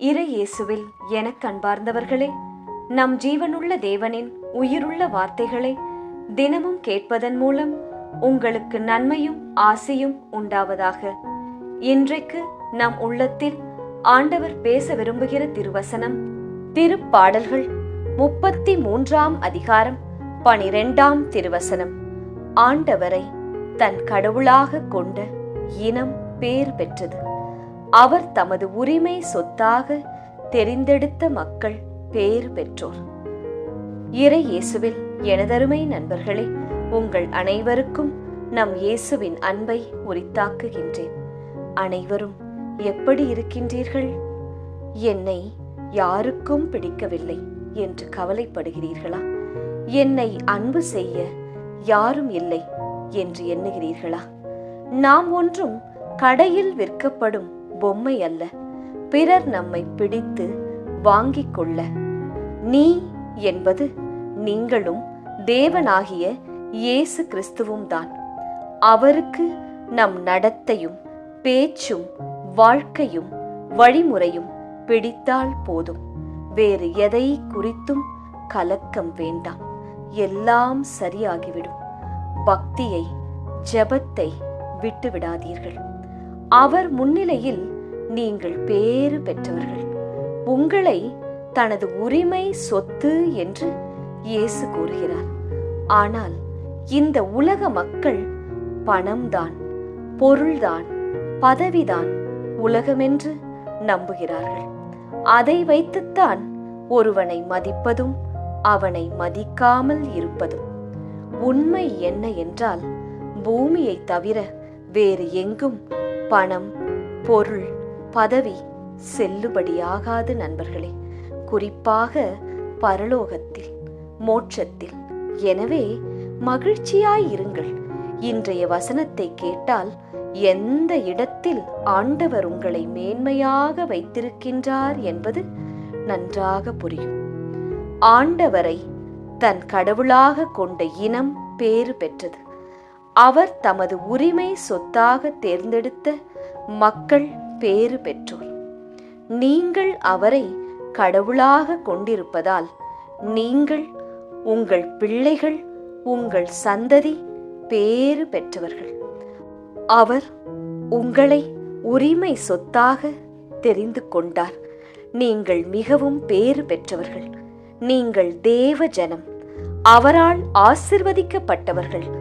இறை இயேசுவில் எனக் கண்பார்ந்தவர்களே நம் ஜீவனுள்ள தேவனின் உயிருள்ள வார்த்தைகளை தினமும் கேட்பதன் மூலம் உங்களுக்கு நன்மையும் ஆசையும் உண்டாவதாக. இன்றைக்கு நம் உள்ளத்தில் ஆண்டவர் பேச விரும்புகிற திருவசனம் திருப்பாடல்கள் முப்பத்தி மூன்றாம் அதிகாரம் பனிரெண்டாம் திருவசனம். ஆண்டவரை தன் கடவுளாக கொண்ட இனம் பேர் பெற்றது. அவர் தமது உரிமை சொத்தாக தெரிந்தெடுத்த மக்கள் பேர் பெற்றோர். இறை இயேசுவில் எனதருமை நண்பர்களே உங்கள் அனைவருக்கும் நம் இயேசுவின் அன்பை உரித்தாக்குகின்றேன். அனைவரும் எப்படி இருக்கின்றீர்கள்? என்னை யாருக்கும் பிடிக்கவில்லை என்று கவலைப்படுகிறீர்களா? என்னை அன்பு செய்ய யாரும் இல்லை என்று எண்ணுகிறீர்களா? நாம் ஒன்றும் கடையில் விற்கப்படும் பொம்மை அல்ல பிறர் நம்மை பிடித்து வாங்கிக் கொள்ள. நீ என்பது நீங்களும் தேவனாகிய இயேசு கிறிஸ்துவும் தான். அவருக்கு நம் நடத்தையும் பேச்சும் வாழ்க்கையும் வழிமுறையும் பிடித்தால் போதும். வேறு எதை குறித்தும் கலக்கம் வேண்டாம். எல்லாம் சரியாகிவிடும். பக்தியை ஜெபத்தை விட்டுவிடாதீர்கள். அவர் முன்னிலையில் நீங்கள் பேறு பெற்றவர்கள். உங்களை தனது உரிமை சொத்து என்று இயேசு கூறுகிறார். ஆனால் இந்த உலக மக்கள் பணம்தான் பொருள்தான் பதவிதான் உலகமென்று நம்புகிறார்கள். அதை வைத்துத்தான் ஒருவனை மதிப்பதும் அவனை மதிக்காமல் இருப்பதும். உண்மை என்ன என்றால் பூமியை தவிர வேறு எங்கும் பணம் பொருள் பதவி செல்லுபடியாகாது நண்பர்களே. குறிப்பாக பரலோகத்தில் மோட்சத்தில். எனவே மகிழ்ச்சியாய் இருங்கள். இன்றைய வசனத்தை கேட்டால் எந்த இடத்தில் ஆண்டவர் உங்களை மேன்மையாக வைத்திருக்கின்றார் என்பது நன்றாக புரியும். ஆண்டவரை தன் கடவுளாக கொண்ட இனம் பேறு பெற்றது. அவர் தமது உரிமை சொத்தாக தேர்ந்தெடுத்த மக்கள் பேறு பெற்றோர். நீங்கள் அவரை கடவுளாக கொண்டிருப்பதால் நீங்கள் உங்கள் பிள்ளைகள் உங்கள் சந்ததி பேறு பெற்றவர்கள். அவர் உங்களை உரிமை சொத்தாக தெரிந்து கொண்டார். நீங்கள் மிகவும் பேறு பெற்றவர்கள். நீங்கள் தேவ ஜனம். அவரால் ஆசிர்வதிக்கப்பட்டவர்கள்.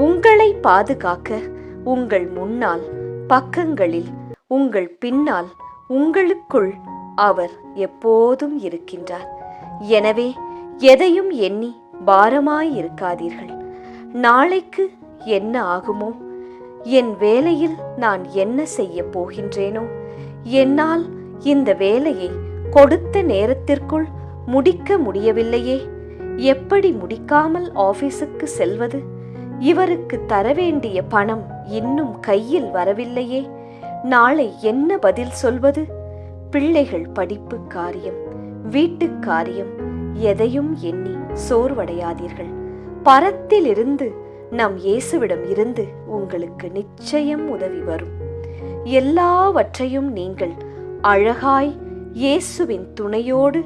உங்களை பாதுகாக்க உங்கள் முன்னால் பக்கங்களில் உங்கள் பின்னால் உங்களுக்குள் அவர் எப்போதும் இருக்கின்றார். எனவே எதையும் எண்ணி பாரமாயிருக்காதீர்கள். நாளைக்கு என்ன ஆகுமோ? என் வேலையில் நான் என்ன செய்ய போகின்றேனோ? என்னால் இந்த வேலையை கொடுத்த நேரத்திற்குள் முடிக்க முடியவில்லையே? எப்படி முடிக்காமல் ஆபீஸுக்கு செல்வது? இவருக்கு தர வேண்டிய பணம் இன்னும் கையில் வரவில்லையே. நாளை என்ன பதில் சொல்வது? பிள்ளைகள் படிப்பு காரியம் வீட்டுக் காரியம் எதையும் எண்ணி சோர்வடையாதீர்கள். பரத்திலிருந்து நம் இயேசுவிடம் இருந்து உங்களுக்கு நிச்சயம் உதவி வரும். எல்லாவற்றையும் நீங்கள் அழகாய் இயேசுவின் துணையோடு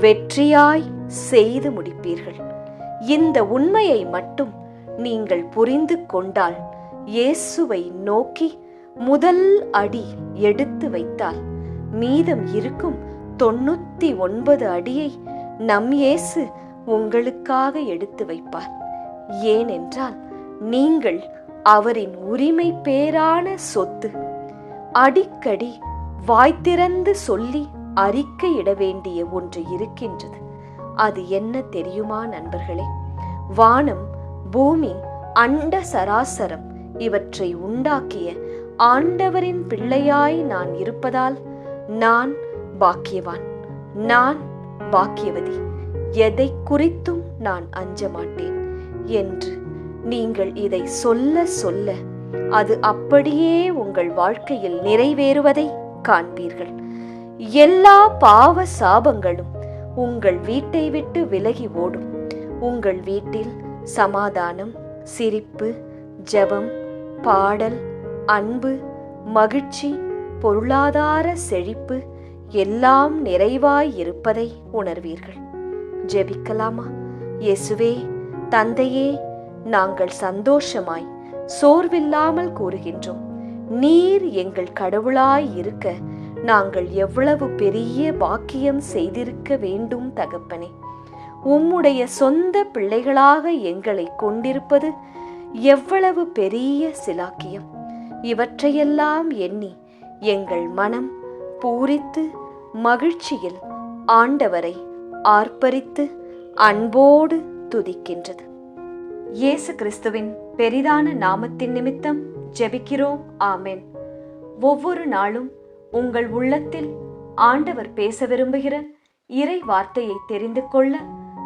வெற்றியாய் செய்து முடிப்பீர்கள். இந்த உண்மையை மட்டும் நீங்கள் புரிந்து கொண்டால் இயேசுவை நோக்கி முதல் அடி எடுத்து வைத்தால் மீதம் இருக்கும் தொண்ணூத்தி ஒன்பது அடியை நம் இயேசு உங்களுக்காக எடுத்து வைப்பார். ஏனென்றால் நீங்கள் அவரின் உரிமை பேரான சொத்து அடிக்கடி வாய்த்திறந்து சொல்லி அறிக்கையிட வேண்டிய ஒன்று இருக்கின்றது. அது என்ன தெரியுமா நண்பர்களே? வானம் பூமி அண்ட சராசரம் இவற்றை உண்டாக்கிய ஆண்டவரின் பிள்ளையாய் நான் இருப்பதால் நான் பாக்கியவான் நான் பாக்கியவதி. எதை குறித்தும் நான் அஞ்ச மாட்டேன் என்று நீங்கள் இதை சொல்ல சொல்ல அது அப்படியே உங்கள் வாழ்க்கையில் நிறைவேறுவதை காண்பீர்கள். எல்லா பாவ சாபங்களும் உங்கள் வீட்டை விட்டு விலகி ஓடும். உங்கள் வீட்டில் சமாதானம் சிரிப்பு ஜெபம் பாடல் அன்பு மகிழ்ச்சி பொருளாதார செழிப்பு எல்லாம் நிறைவாய் இருப்பதை உணர்வீர்கள். ஜெபிக்கலாமா? இயேசுவே தந்தையே நாங்கள் சந்தோஷமாய் சோர்வில்லாமல் கூறுகின்றோம். நீர் எங்கள் கடவுளாய் இருக்க நாங்கள் எவ்வளவு பெரிய பாக்கியம் செய்திருக்க வேண்டும் தகப்பனே. உம்முடைய சொந்த பிள்ளைகளாக எங்களை கொண்டிருப்பது எவ்வளவு பெரிய சிலாக்கியம். இவற்றையெல்லாம் எண்ணி எங்கள் மனம் பூரித்து மகிழ்ச்சியில் ஆண்டவரை ஆர்ப்பரித்து அன்போடு துதிக்கின்றது. இயேசு கிறிஸ்துவின் பெரிதான நாமத்தின் நிமித்தம் ஜெபிக்கிறோம். ஆமேன். ஒவ்வொரு நாளும் உங்கள் உள்ளத்தில் ஆண்டவர் பேச விரும்புகிற இறை வார்த்தையை தெரிந்து கொள்ள